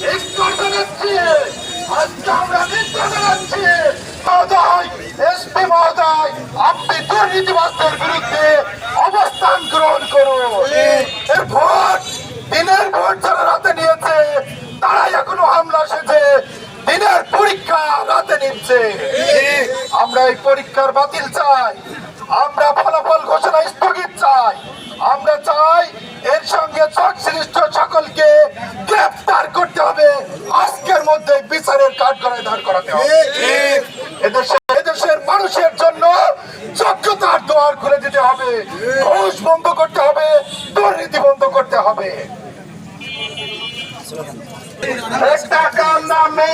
ধিক্কার জানাচ্ছি, আজকে আমরা ধিক্কার জানাচ্ছি মহোদয় এসপি মহোদয় আপনি দুর্নীতিবাসদের বিরুদ্ধে অবস্থান গ্রহণ করুন। এর ভোট দিনের ভোট যারা রাতে নিয়েছে, তারাই এখনও হামলা এসেছে দিনের পরীক্ষা রাতে নিচ্ছে। আমরা এই পরীক্ষার বাতিল চাই, আমরা ফলাফল ঘোষণা স্থগিত চাই, আমরা চাই এর সঙ্গে সংশ্লিষ্ট সকলকে বিচারের কাঠগড়ায় দাঁড় করাতে হবে। এদেশে এদেশের মানুষের জন্য যোগ্যতার দোয়ার খুলে দিতে হবে। ঘুষ বন্ধ করতে হবে দুর্নীতি বন্ধ করতে হবে। টাকার নামে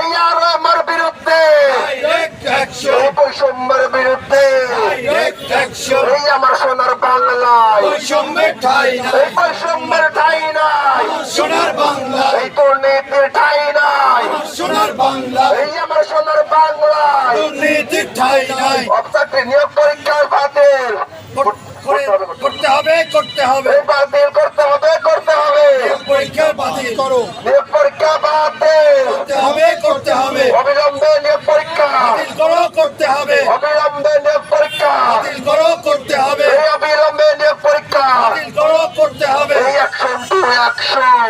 এই আর আমার বিরুদ্ধে! এই বৈষম্যের বিরুদ্ধে! এই আমার সোনার বাংলায়! এই বৈষম্যের ঠাই নাই! সোনার বাংলা! এই দুর্নীতির ঠাই নাই! সোনার বাংলা! এই আমার সোনার বাংলায়! দুর্নীতির ঠাই নাই! নিয়োগ পরীক্ষার বাতিল! করতে হবে করতে হবে! বাতিল করতে হবে করতে হবে! পরীক্ষা বাতিল করো! পরীক্ষা বাতিল! করতে হবে। অবিলম্বে নিয়োগ পরীক্ষা। বাতিল করো করতে হবে। অবিলম্বে নিয়োগ পরীক্ষা। বাতিল করো করতে হবে। Action to action